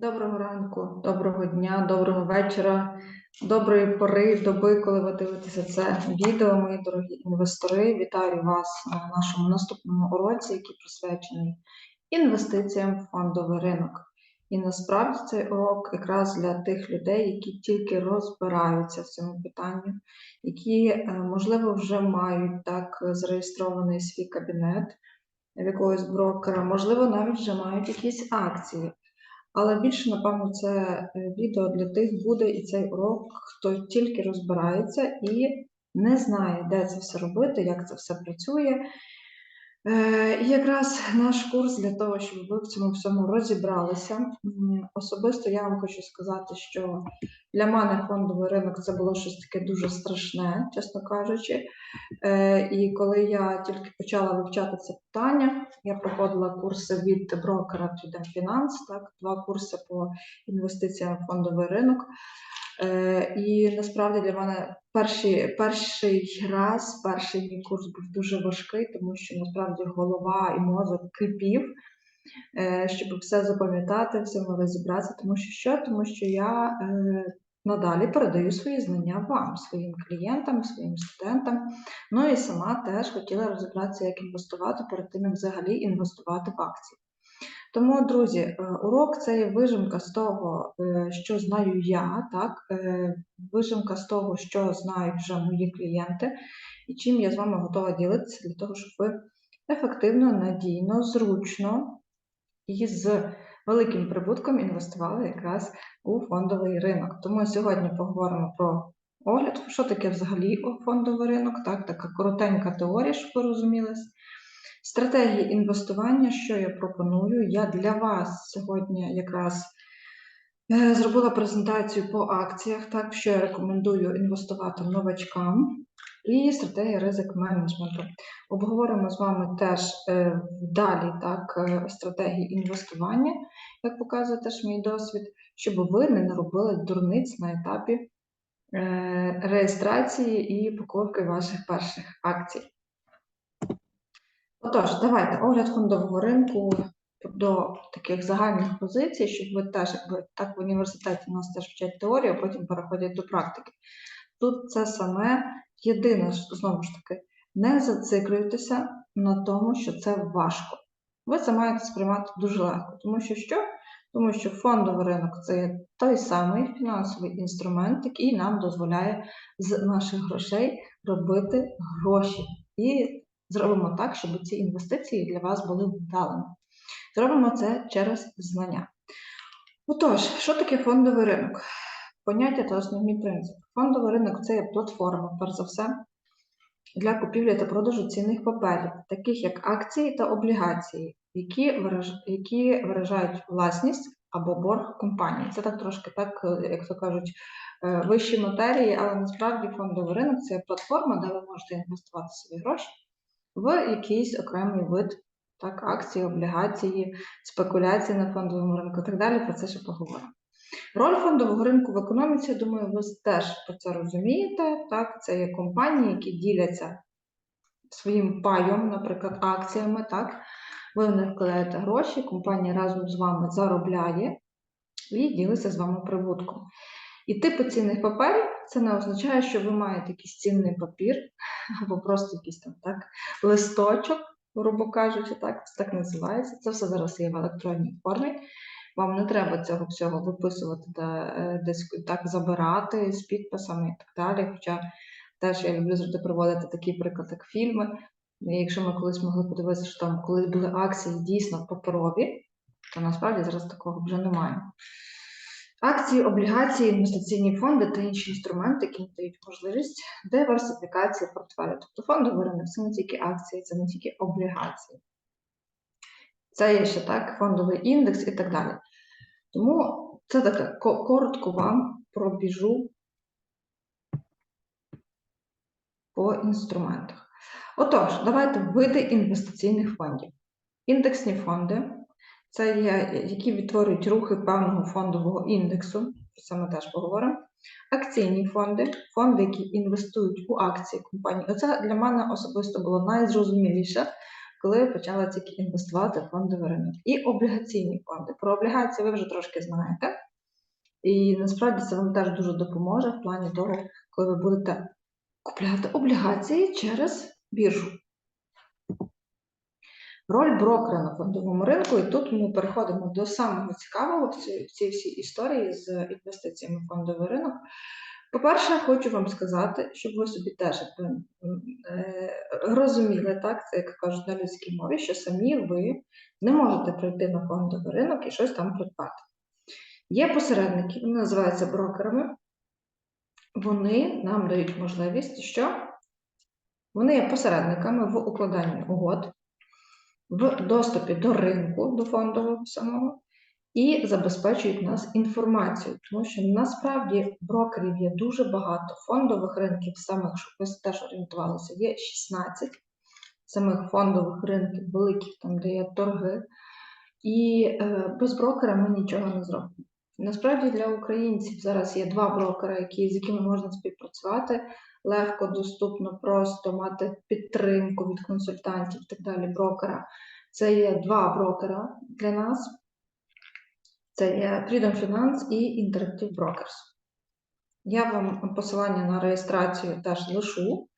Доброго ранку, доброго дня, доброго вечора, доброї пори доби, коли ви дивитеся це відео, мої дорогі інвестори. Вітаю вас на нашому наступному уроці, який присвячений інвестиціям в фондовий ринок. І насправді цей урок якраз для тих людей, які тільки розбираються в цьому питанні, які, е, можливо, вже мають так зареєстрований свій кабінет в якогось брокера, можливо, навіть вже мають якісь акції. Але більше, напевно, це е, відео для тих буде і цей урок, хто тільки розбирається і не знає, де це все робити, як це все працює. Е, І якраз наш курс для того, щоб ви в цьому всьому розібралися. Особисто я вам хочу сказати, що для мене фондовий ринок це було щось таке дуже страшне, чесно кажучи. Е, І коли я тільки почала вивчати це питання, я проходила курси від брокера Freedom так, два курси по інвестиціям в фондовий ринок. Е, І насправді для мене перший, перший раз, перший мій курс був дуже важкий, тому що насправді голова і мозок кипів, е, щоб все запам'ятати, всьому розібратися. Тому що що? Тому що я е, надалі передаю свої знання вам, своїм клієнтам, своїм студентам. Ну і сама теж хотіла розібратися, як інвестувати перед тим, як взагалі інвестувати в акції. Тому, друзі, е, урок це є вижимка з того, е, що знаю я, так, е, вижимка з того, що знають вже мої клієнти, і чим я з вами готова ділитися для того, щоб ви ефективно, надійно, зручно і з великим прибутком інвестували якраз у фондовий ринок. Тому сьогодні поговоримо про огляд, що таке взагалі фондовий ринок, так, така коротенька теорія, щоб ви розумілись. Стратегії інвестування, що я пропоную, я для вас сьогодні якраз е, зробила презентацію по акціях, так, що я рекомендую інвестувати новачкам, і стратегія ризик менеджменту. Обговоримо з вами теж е, далі так, е, стратегії інвестування, як показує теж мій досвід, щоб ви не наробили дурниць на етапі реєстрації і покупки ваших перших акцій. Отож, давайте огляд фондового ринку до таких загальних позицій, щоб ви теж, якби так в університеті у нас теж вчать теорію, а потім переходять до практики. Тут це саме єдине, знову ж таки, не зациклюйтеся на тому, що це важко. Ви це маєте сприймати дуже легко, тому що що? Тому що фондовий ринок це є той самий фінансовий інструмент, який нам дозволяє з наших грошей робити гроші. І зробимо так, щоб ці інвестиції для вас були вдалими. Зробимо це через знання. Отож, що таке фондовий ринок? Поняття та основні принципи. Фондовий ринок це є платформа, перш за все, для купівлі та продажу цінних паперів, таких як акції та облігації, які які виражають власність або борг компанії. Це так трошки, так, як то кажуть, е, вищі матерії, але насправді фондовий ринок це платформа, де ви можете інвестувати свої гроші в якийсь окремий вид так, акції, облігації, спекуляції на фондовому ринку і так далі. Про це ще поговоримо. Роль фондового ринку в економіці, я думаю, ви теж про це розумієте. Так, Це є компанії, які діляться своїм паєм, наприклад, акціями. Так, Ви в них вкладаєте гроші, компанія разом з вами заробляє і ділиться з вами прибутком. І типи цінних паперів це не означає, що ви маєте якийсь цінний папір, або просто якийсь там так листочок, грубо кажучи, так, так називається. Це все зараз є в електронній формі. Вам не треба цього всього виписувати, де, десь так забирати з підписами і так далі. Хоча теж я люблю завжди проводити такий приклад, як фільми. І якщо ми колись могли подивитися, що там колись були акції дійсно паперові, то насправді зараз такого вже немає. Акції, облігації, інвестиційні фонди та інші інструменти, які надають можливість диверсифікації портфелю. Тобто фондовий ринок це не тільки акції, це не тільки облігації. Це є ще так, фондовий індекс і так далі. Тому це таке коротко вам пробіжу по інструментах. Отож, давайте види інвестиційних фондів. Індексні фонди це є, які відтворюють рухи певного фондового індексу, про це ми теж поговоримо. Акційні фонди, фонди, які інвестують у акції компанії. Оце для мене особисто було найзрозуміліше, коли почала тільки інвестувати в фондовий ринок. І облігаційні фонди. Про облігації ви вже трошки знаєте. І насправді це вам теж дуже допоможе в плані того, коли ви будете купляти облігації через біржу. Роль брокера на фондовому ринку, і тут ми переходимо до самого цікавого в цій, в цій всій історії з інвестиціями в фондовий ринок. По-перше, хочу вам сказати, щоб ви собі теж м, е, розуміли, так, це як кажуть на людській мові, що самі ви не можете прийти на фондовий ринок і щось там придбати. Є посередники, вони називаються брокерами. Вони нам дають можливість, що вони є посередниками в укладанні угод, в доступі до ринку, до фондового самого, і забезпечують нас інформацією, тому що насправді брокерів є дуже багато фондових ринків, самих, щоб ви теж орієнтувалися, є 16 самих фондових ринків, великих, там, де є торги, і е, без брокера ми нічого не зробимо. Насправді для українців зараз є два брокера, які, з якими можна співпрацювати легко, доступно, просто мати підтримку від консультантів і так далі. Брокера. Це є два брокера для нас. Це є Freedom Finance і Interactive Brokers. Я вам посилання на реєстрацію теж лишу.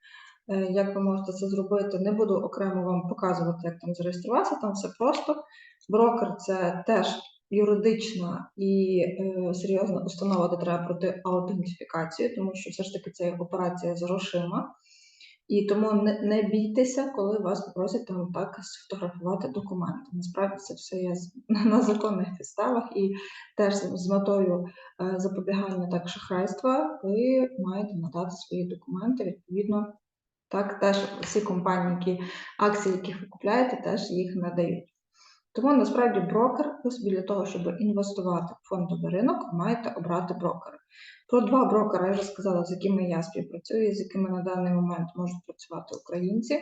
Е, Як ви можете це зробити, не буду окремо вам показувати, як там зареєструватися, там все просто. Брокер це теж юридична і е, серйозна установа, де треба пройти аутентифікацію, тому що все ж таки це операція з. І тому не, не бійтеся, коли вас попросять там так сфотографувати документи. Насправді це все є на законних підставах і теж з метою е, запобігання так шахрайства, ви маєте надати свої документи. Відповідно, так теж всі компанії, які акції, яких ви купляєте, теж їх надають. Тому насправді брокер, для того, щоб інвестувати в фондовий ринок, маєте обрати брокера. Про два брокера я вже сказала, з якими я співпрацюю, з якими на даний момент можуть працювати українці.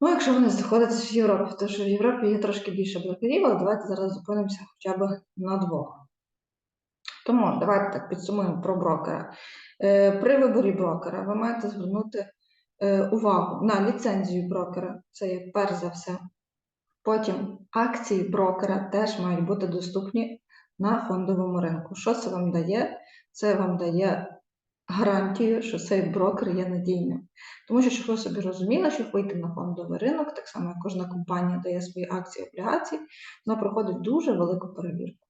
Ну, якщо вони знаходяться в Європі, тому що в Європі є трошки більше брокерів, але давайте зараз зупинимося хоча б на двох. Тому давайте так підсумуємо про брокера. Е, При виборі брокера ви маєте звернути е, увагу на ліцензію брокера, це є перш за все. Потім акції брокера теж мають бути доступні на фондовому ринку. Що це вам дає? Це вам дає гарантію, що цей брокер є надійним. Тому що, щоб ви собі розуміли, щоб вийти на фондовий ринок, так само як кожна компанія дає свої акції облігації, вона проходить дуже велику перевірку.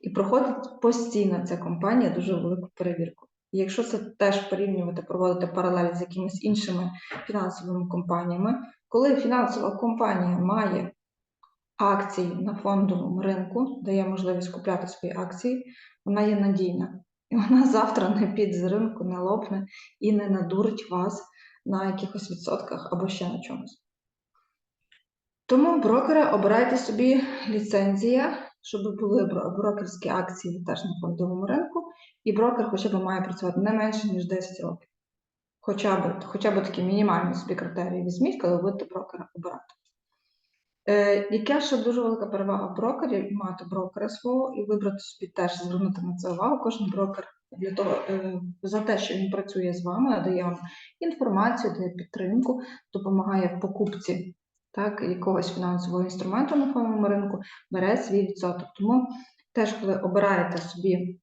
І проходить постійно ця компанія дуже велику перевірку. І якщо це теж порівнювати, проводити паралелі з якимись іншими фінансовими компаніями, коли фінансова компанія має акції на фондовому ринку, дає можливість купляти свої акції, вона є надійна. І вона завтра не піде з ринку, не лопне і не надурить вас на якихось відсотках або ще на чомусь. Тому брокери обирайте собі ліцензія, щоб були брокерські акції теж на фондовому ринку, і брокер хоча б має працювати не менше, ніж 10 років. Хоча б, хоча б такі мінімальні собі критерії візьміть, коли будете брокера обирати. Е, яка ще дуже велика перевага брокерів мати брокера свого і вибрати собі теж звернути на це увагу. Кожен брокер для того е, за те, що він працює з вами, дає вам інформацію, дає підтримку, допомагає в покупці так, якогось фінансового інструменту на фондовому ринку, бере свій відсоток. Тому теж, коли обираєте собі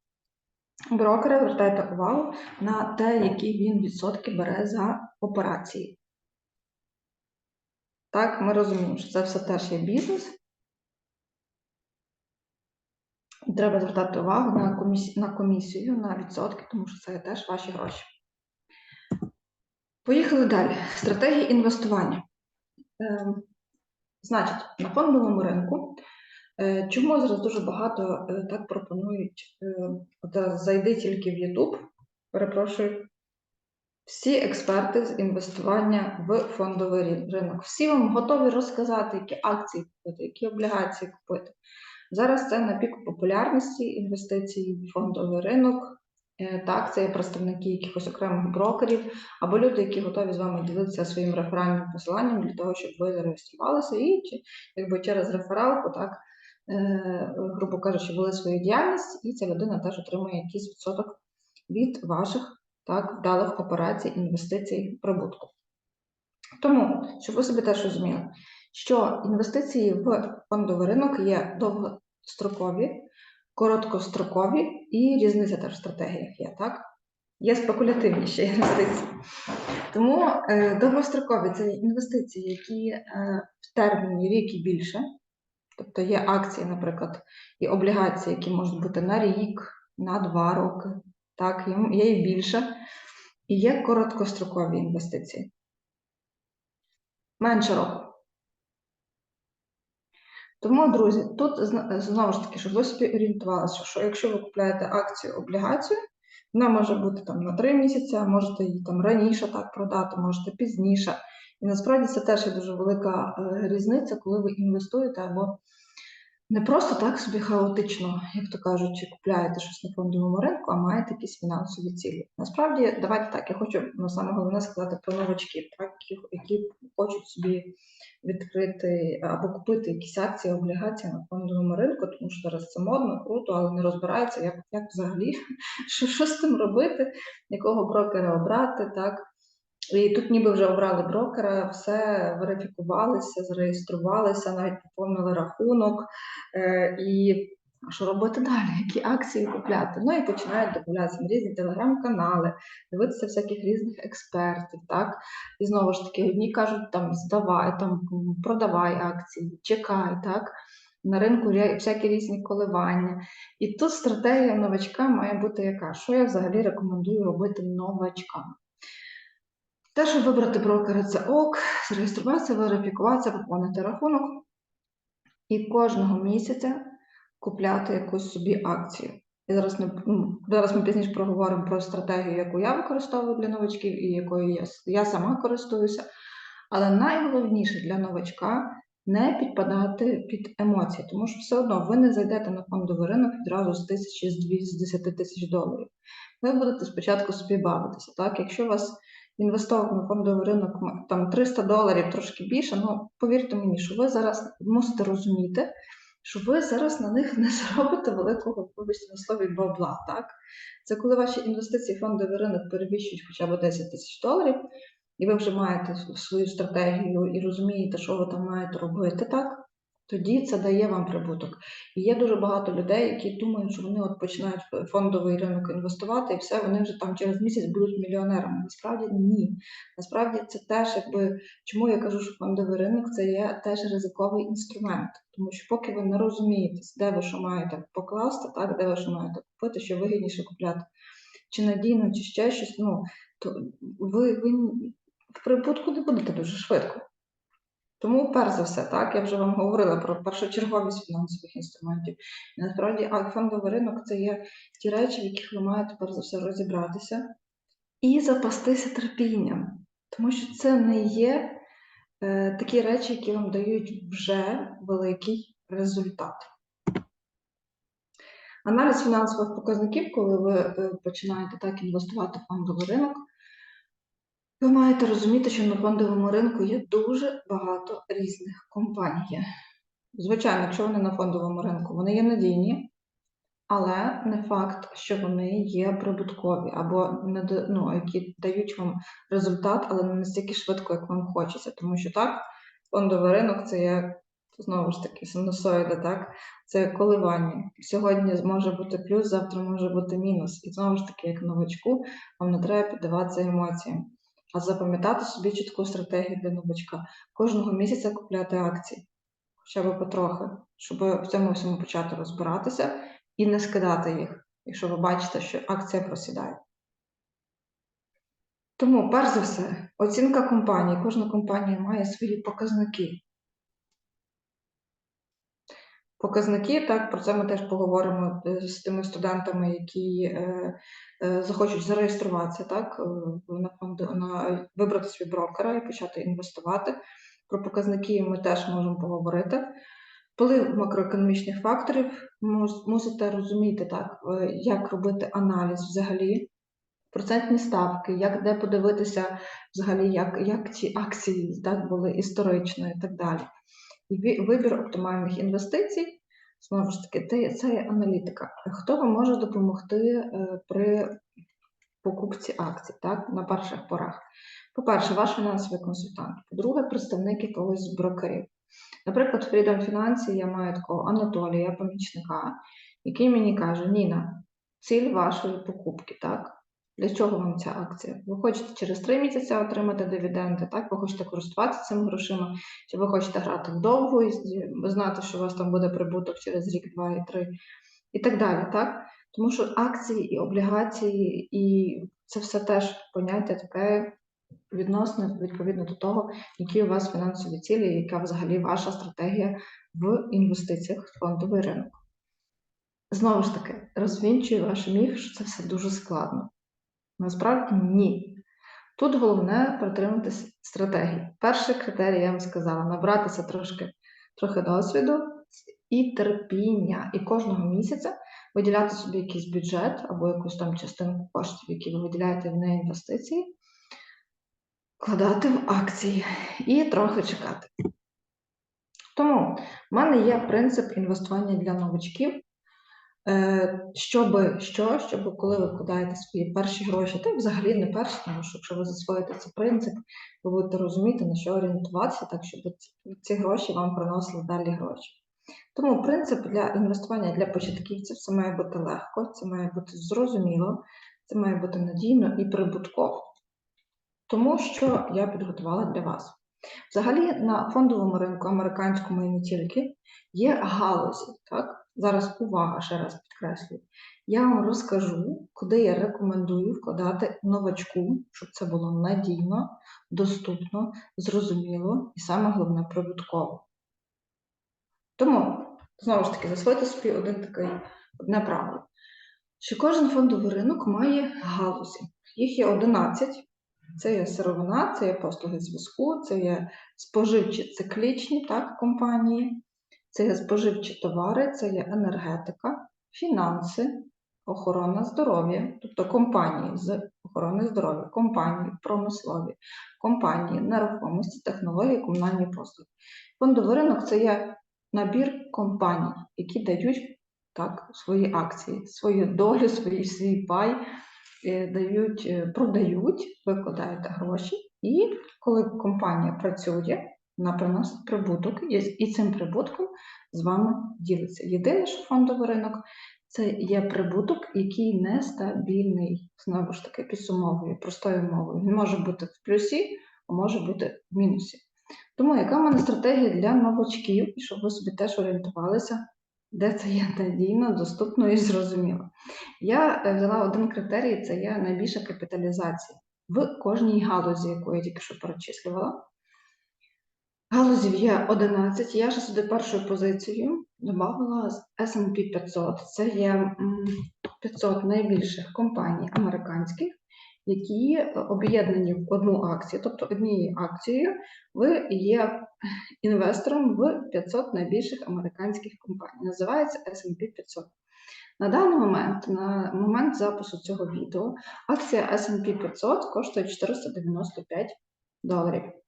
брокера, звертайте увагу на те, які він відсотки бере за операції. Так, ми розуміємо, що це все теж є бізнес. Треба звертати увагу на комісію, на комісію, на відсотки, тому що це теж ваші гроші. Поїхали далі. Стратегія інвестування. Ем, Значить, на фондовому ринку. Е, Чому зараз дуже багато е, так пропонують? е, От зайди тільки в YouTube, перепрошую, всі експерти з інвестування в фондовий ринок. Всі вам готові розказати, які акції купити, які облігації купити. Зараз це на піку популярності інвестицій в фондовий ринок. Так, це є представники якихось окремих брокерів або люди, які готові з вами ділитися своїм реферальним посиланням для того, щоб ви зареєструвалися і якби через рефералку, так, грубо кажучи, вели свою діяльність, і ця людина теж отримує якийсь відсоток від ваших так, вдалих операцій, інвестицій, прибутку. Тому, щоб ви собі теж розуміли, що інвестиції в фондовий ринок є довгострокові, короткострокові і різниця теж в стратегіях є, так? Є спекулятивніші інвестиції. Тому е, довгострокові це інвестиції, які е, в терміні рік і більше. Тобто є акції, наприклад, і облігації, які можуть бути на рік, на два роки, так, є- і більше. І є короткострокові інвестиції. Менше року. Тому, друзі, тут знову ж таки, щоб ви собі орієнтувалися, що якщо ви купуєте акцію облігацію, вона може бути там на 3 місяці, можете її там раніше так продати, можете пізніше. І насправді це теж є дуже велика е, різниця, коли ви інвестуєте або не просто так собі хаотично, як то кажуть, купляєте щось на фондовому ринку, а маєте якісь фінансові цілі. Насправді, давайте так, я хочу ну, саме головне сказати про новачків, так, які, хочуть собі відкрити або купити якісь акції, облігації на фондовому ринку, тому що зараз це модно, круто, але не розбираються, як, як взагалі, що, що з тим робити, якого брокера обрати, так. І тут ніби вже обрали брокера, все верифікувалися, зареєструвалися, навіть поповнили рахунок. Е, і що робити далі? Які акції купляти? Ну і починають додаватися на різні телеграм-канали, дивитися всяких різних експертів, так? І знову ж таки, одні кажуть, там здавай, там продавай акції, чекай, так? На ринку всякі різні коливання. І тут стратегія новачка має бути яка? Що я взагалі рекомендую робити новачкам? Те, щоб вибрати брокера, це ок, зареєструватися, верифікуватися, поповнити рахунок і кожного місяця купляти якусь собі акцію. І зараз, не, ну, зараз ми пізніше проговоримо про стратегію, яку я використовую для новачків і якою я, я сама користуюся. Але найголовніше для новачка не підпадати під емоції, тому що все одно ви не зайдете на фондовий ринок відразу з тисячі, з дві, з 10 тисяч доларів. Ви будете спочатку собі бавитися. Так? Якщо у вас інвестовок на фондовий ринок там 300 доларів, трошки більше, ну повірте мені, що ви зараз мусите розуміти, що ви зараз на них не заробите великого вибачте на слові бабла. Так? Це коли ваші інвестиції в фондовий ринок перевищують хоча б 10 тисяч доларів, і ви вже маєте свою стратегію і розумієте, що ви там маєте робити, так? Тоді це дає вам прибуток. І є дуже багато людей, які думають, що вони от починають фондовий ринок інвестувати, і все, вони вже там через місяць будуть мільйонерами. Насправді ні. Насправді це теж, якби чому я кажу, що фондовий ринок це є теж ризиковий інструмент, тому що поки ви не розумієтесь, де ви що маєте покласти, так, де ви що маєте купити, що вигідніше купляти, чи надійно, чи ще щось, ну то ви, ви в прибутку не будете дуже швидко. Тому, перш за все, так, я вже вам говорила про першочерговість фінансових інструментів. І насправді фондовий ринок це є ті речі, в яких ви маєте перш за все розібратися і запастися терпінням. Тому що це не є е, такі речі, які вам дають вже великий результат. Аналіз фінансових показників, коли ви е, починаєте так інвестувати в фондовий ринок, ви маєте розуміти, що на фондовому ринку є дуже багато різних компаній. Звичайно, якщо вони на фондовому ринку, вони є надійні, але не факт, що вони є прибуткові або ну, які дають вам результат, але не настільки швидко, як вам хочеться. Тому що так, фондовий ринок це є знову ж таки синусоїда, так? Це коливання. Сьогодні може бути плюс, завтра може бути мінус. І знову ж таки, як новачку, вам не треба піддаватися емоціям, а запам'ятати собі чітку стратегію для новачка. Кожного місяця купляти акції, хоча б потрохи, щоб в цьому всьому почати розбиратися і не скидати їх, якщо ви бачите, що акція просідає. Тому, перш за все, оцінка компанії. Кожна компанія має свої показники. Показники, так, про це ми теж поговоримо е, з тими студентами, які е, е, захочуть зареєструватися, так, е, на на вибрати свій брокера і почати інвестувати. Про показники ми теж можемо поговорити. Вплив макроекономічних факторів мус- мусите розуміти, так, е, як робити аналіз взагалі, процентні ставки, як де подивитися взагалі, як, як ці акції так, були історично і так далі. Вибір оптимальних інвестицій, знову ж таки, це є аналітика. Хто вам може допомогти е, при покупці акцій так, на перших порах? По-перше, ваш фінансовий консультант. По-друге, представник якогось з брокерів. Наприклад, в Freedom Finance я маю такого Анатолія, помічника, який мені каже: Ніна, ціль вашої покупки, так? Для чого вам ця акція? Ви хочете через три місяці отримати дивіденди, так? Ви хочете користуватися цими грошима, чи ви хочете грати вдовго і з- ви знаєте, що у вас там буде прибуток через рік, два і три, і так далі, так? Тому що акції і облігації, і це все теж поняття таке відносно відповідно до того, які у вас фінансові цілі, і яка взагалі ваша стратегія в інвестиціях в фондовий ринок. Знову ж таки, розвінчую ваш міф, що це все дуже складно. Насправді ні. Тут головне притриматися стратегії. Перший критерій, я вам сказала, набратися трошки, трохи досвіду і терпіння. І кожного місяця виділяти собі якийсь бюджет або якусь там частинку коштів, які ви виділяєте в неінвестиції, вкладати в акції і трохи чекати. Тому в мене є принцип інвестування для новачків. Е, Щоб що, щоб коли ви вкладаєте свої перші гроші, та взагалі не перші, тому що якщо ви засвоїте цей принцип, ви будете розуміти, на що орієнтуватися, так щоб ці гроші вам приносили далі гроші. Тому принцип для інвестування для початківців це має бути легко, це має бути зрозуміло, це має бути надійно і прибутково. Тому що я підготувала для вас. Взагалі на фондовому ринку, американському і не тільки, є галузі. Так? Зараз увага, ще раз підкреслюю. Я вам розкажу, куди я рекомендую вкладати новачку, щоб це було надійно, доступно, зрозуміло і саме головне прибутково. Тому, знову ж таки, засвоїте собі один такий, одне правило, що кожен фондовий ринок має галузі. Їх є 11. Це є сировина, це є послуги зв'язку, це є споживчі циклічні так, компанії, це є споживчі товари, це є енергетика, фінанси, охорона здоров'я, тобто компанії з охорони здоров'я, компанії промислові, компанії нерухомості, технології, комунальні послуги. Фондовий ринок це є набір компаній, які дають так, свої акції, свою долю, свій, свій пай е, дають, е, продають, ви вкладаєте гроші, і коли компанія працює, вона приносить прибуток, і, цим прибутком з вами ділиться. Єдине, що фондовий ринок це є прибуток, який нестабільний. Знову ж таки, підсумовую простою мовою. Він може бути в плюсі, а може бути в мінусі. Тому яка в мене стратегія для новачків, і щоб ви собі теж орієнтувалися, де це є надійно, доступно і зрозуміло. Я е, взяла один критерій це є найбільша капіталізація в кожній галузі, яку я тільки що перечислювала. Галузів є 11. Я ще сюди першою позицією додавала S&P 500. Це є 500 найбільших компаній американських, які об'єднані в одну акцію, тобто однією акцією ви є інвестором в 500 найбільших американських компаній. Називається S&P 500. На даний момент, на момент запису цього відео, акція S&P 500 коштує 495 доларів.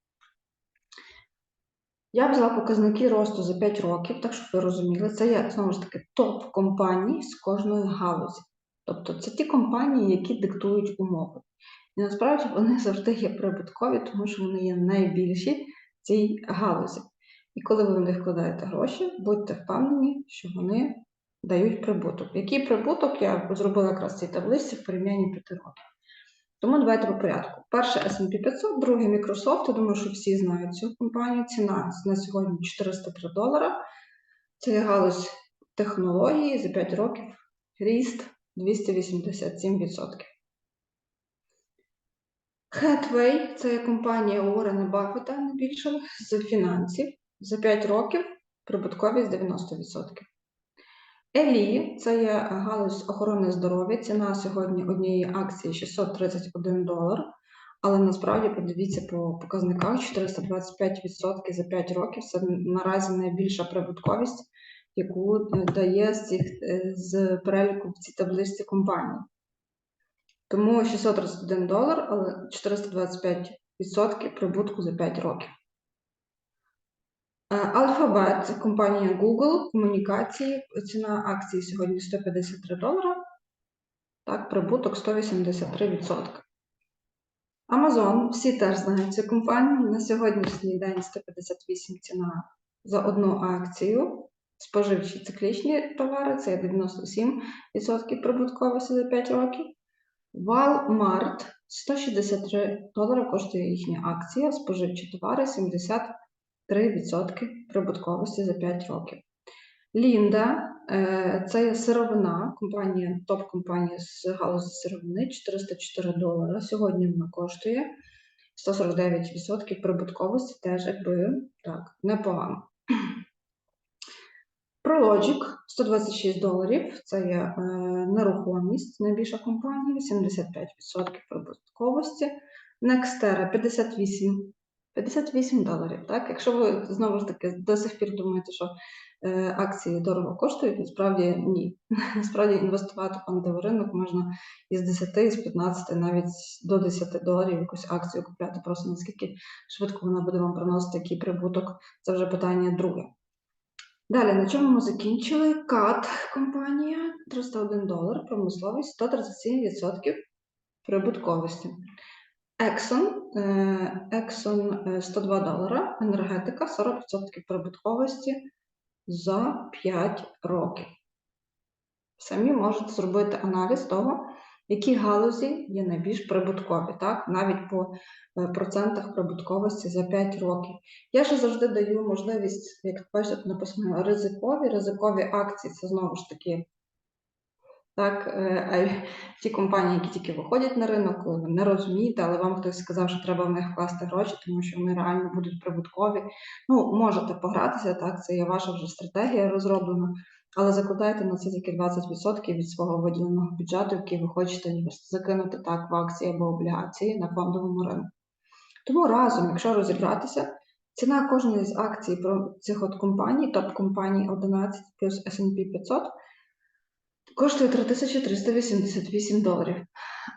Я взяла показники росту за 5 років, так щоб ви розуміли, це є знову ж таки топ компаній з кожної галузі. Тобто це ті компанії, які диктують умови. І насправді вони завжди є прибуткові, тому що вони є найбільші в цій галузі. І коли ви в них вкладаєте гроші, будьте впевнені, що вони дають прибуток. Який прибуток я зробила якраз в цій таблиці в порівнянні 5 років. Тому давайте по порядку. Перше S&P 500, другий Microsoft. Я думаю, що всі знають цю компанію. Ціна на сьогодні 403 долара. Це галузь технології за 5 років. Ріст 287%. Hathaway – це компанія Уоррена Баффета найбільша з фінансів. За 5 років прибутковість 90%. Елі це є галузь охорони здоров'я. Ціна сьогодні однієї акції 631 долар. Але насправді подивіться по показниках 425% за 5 років. Це наразі найбільша прибутковість, яку дає з цих е, з переліку в цій табличці компаній. Тому 631 долар, але 425% прибутку за 5 років. Alphabet компанія Google, комунікації. Ціна акції сьогодні 153 долара. Так, прибуток 183%. Amazon, всі теж знають цю компанію. На сьогоднішній день 158 ціна за одну акцію. Споживчі циклічні товари це 97% прибутковості за 5 років. Walmart 163 долари коштує їхня акція, споживчі товари 73% прибутковості за 5 років. Лінда е, це є сировина, компанія, топ-компанія з галузі сировини 404 долари. Сьогодні вона коштує 149% прибутковості, теж якби так, непогано. Prologic 126 доларів. Це є е, нерухомість, найбільша компанія, 75% прибутковості. Nextera 58, 58 доларів. Так? Якщо ви знову ж таки до сих пір думаєте, що е, акції дорого коштують, насправді ні. Насправді інвестувати фондовий ринок можна із 10, із 15, навіть до 10 доларів якусь акцію купляти. Просто наскільки швидко вона буде вам приносити який прибуток, це вже питання друге. Далі, на чому ми закінчили? КАТ компанія 301 долар, промисловість 137% прибутковості. Exxon, е, Exxon е, 102 долара, енергетика 40% прибутковості за 5 років. Самі можете зробити аналіз того, які галузі є найбільш прибуткові, так? навіть по е, процентах прибутковості за 5 років. Я ще завжди даю можливість, як бачите, написано ризикові. Ризикові акції це знову ж таки так, е, а ті компанії, які тільки виходять на ринок, ви не розумієте, але вам хтось сказав, що треба в них вкласти гроші, тому що вони реально будуть прибуткові. Ну, можете погратися, так, це є ваша вже стратегія розроблена, але закладайте на це тільки 20% від свого виділеного бюджету, який ви хочете закинути так в акції або облігації на фондовому ринку. Тому разом, якщо розібратися, ціна кожної з акцій про цих от компаній, топ-компаній 11 плюс S&P 500, коштує 3388 доларів.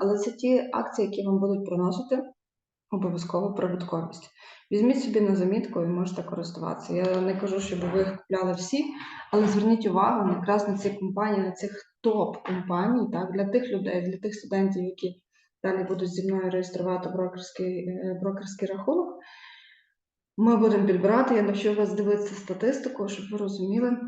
Але це ті акції, які вам будуть приносити обов'язково прибутковість. Візьміть собі на замітку і можете користуватися. Я не кажу, щоб ви їх купляли всі, але зверніть увагу якраз на ці компанії, на цих топ-компаній, так, для тих людей, для тих студентів, які далі будуть зі мною реєструвати брокерський, е, брокерський рахунок. Ми будемо підбирати, я навчу вас дивитися статистику, щоб ви розуміли,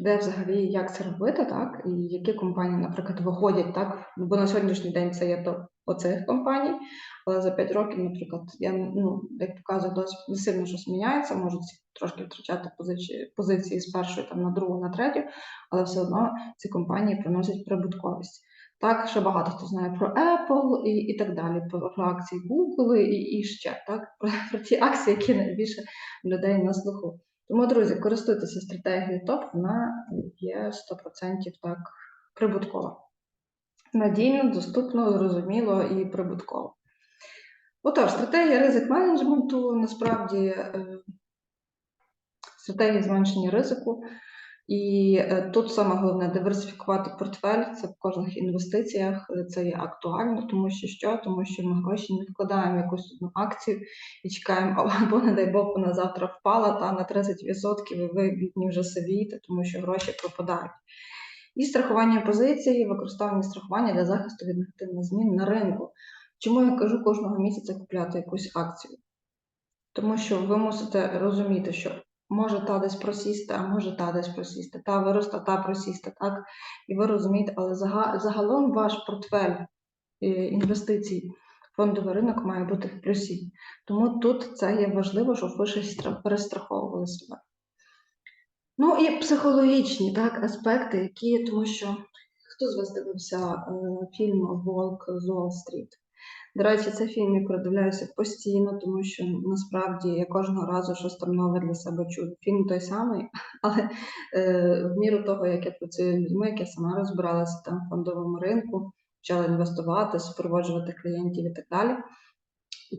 де взагалі як це робити, так, і які компанії, наприклад, виходять, так, Ну, бо на сьогоднішній день це є топ оцих компаній, але за 5 років, наприклад, я ну, як показує досить не сильно щось міняється, можуть трошки втрачати позиції, позиції з першої там на другу, на третю, але все одно ці компанії приносять прибутковість. Так, ще багато хто знає про Apple і, і так далі, про, про акції Google і, і ще так, про, про ті акції, які найбільше людей на слуху. Тому, друзі, користуйтеся стратегією ТОП, вона є 100% так прибуткова. Надійно, доступно, зрозуміло і прибутково. Отож, стратегія ризик менеджменту насправді е, стратегія зменшення ризику. І е, тут саме головне диверсифікувати портфель. Це в кожних інвестиціях е, це є актуально, тому що що? Тому що ми гроші не вкладаємо якусь одну акцію і чекаємо, або, не дай Бог, вона завтра впала та на 30%, і ви бідні вже сивієте, тому що гроші пропадають. І страхування позиції, використання страхування для захисту від негативних змін на ринку. Чому я кажу кожного місяця купляти якусь акцію? Тому що ви мусите розуміти, що може та десь просісти, а може та десь просісти, та виросте, та просісти, так? І ви розумієте, але загалом ваш портфель е, інвестицій, фондовий ринок має бути в плюсі. Тому тут це є важливо, щоб ви щось перестраховували себе. Ну і психологічні так, аспекти, які, тому що хто з вас дивився е, фільм Волк з Уолл-стріт? До речі, це фільм я передивляюся постійно, тому що насправді я кожного разу щось там нове для себе чую. Фільм той самий, але е, в міру того, як я працюю з людьми, як я сама розбиралася там в фондовому ринку, почала інвестувати, супроводжувати клієнтів і так далі.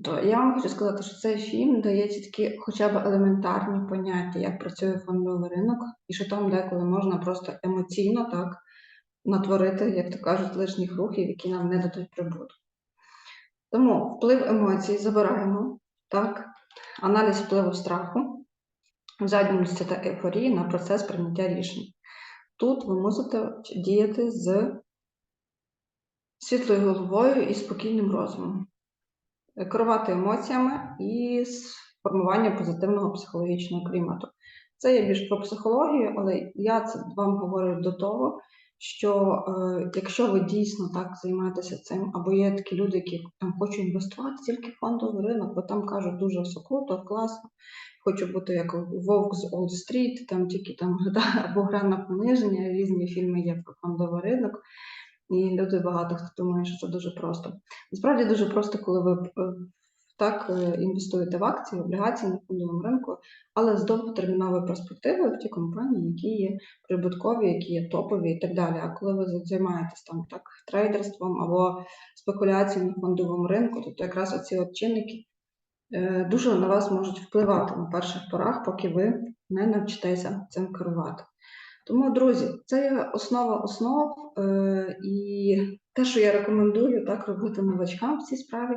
То я вам хочу сказати, що цей фільм дає чіткі хоча б елементарні поняття, як працює фондовий ринок, і що там деколи можна просто емоційно так натворити, як то кажуть, лишніх рухів, які нам не дадуть прибутку. Тому вплив емоцій забираємо, так, аналіз впливу страху, задніності та ейфорії на процес прийняття рішень. Тут ви мусите діяти з світлою головою і спокійним розумом, керувати емоціями і з формуванням позитивного психологічного клімату. Це є більш про психологію, але я це вам говорю до того, що е, якщо ви дійсно так займаєтеся цим, або є такі люди, які там хочуть інвестувати тільки в фондовий ринок, бо там кажуть дуже все круто, класно, хочу бути як Вовк з Олд Стріт, там тільки там або гра на пониження, різні фільми є про фондовий ринок. І люди багато хто думає, що це дуже просто. Насправді дуже просто, коли ви е, так е, інвестуєте в акції, облігації на фондовому ринку, але з довготерміновою перспективою в ті компанії, які є прибуткові, які є топові і так далі. А коли ви займаєтесь там так трейдерством або спекуляцією на фондовому ринку, то якраз оці от чинники е, дуже на вас можуть впливати на перших порах, поки ви не навчитеся цим керувати. Тому, друзі, це є основа основ, е, і те, що я рекомендую так робити новачкам в цій справі,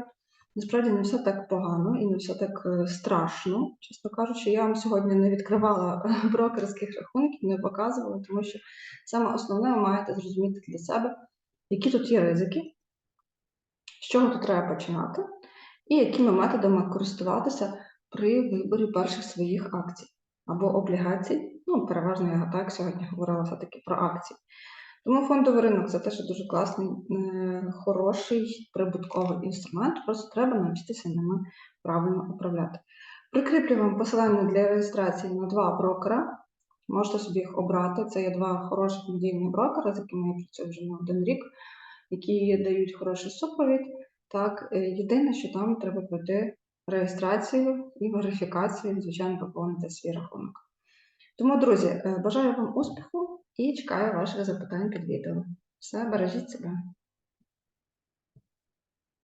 насправді не все так погано і не все так е, страшно. Чесно кажучи, я вам сьогодні не відкривала брокерських рахунків, не показувала, тому що саме основне ви маєте зрозуміти для себе, які тут є ризики, з чого тут треба починати, і якими методами користуватися при виборі перших своїх акцій або облігацій. Ну, переважно я так сьогодні говорила все-таки про акції. Тому фондовий ринок це теж дуже класний, е, хороший прибутковий інструмент, просто треба навчитися ними правильно управляти. Прикріплю вам посилання для реєстрації на два брокера. Можете собі їх обрати. Це є два хороших надійні брокера, з якими я працюю вже не один рік, які дають хороший супровід. Так, е, єдине, що там треба пройти реєстрацію і верифікацію, звичайно, поповнити свій рахунок. Тому, друзі, е, бажаю вам успіху і чекаю ваших запитань під відео. Все, бережіть себе.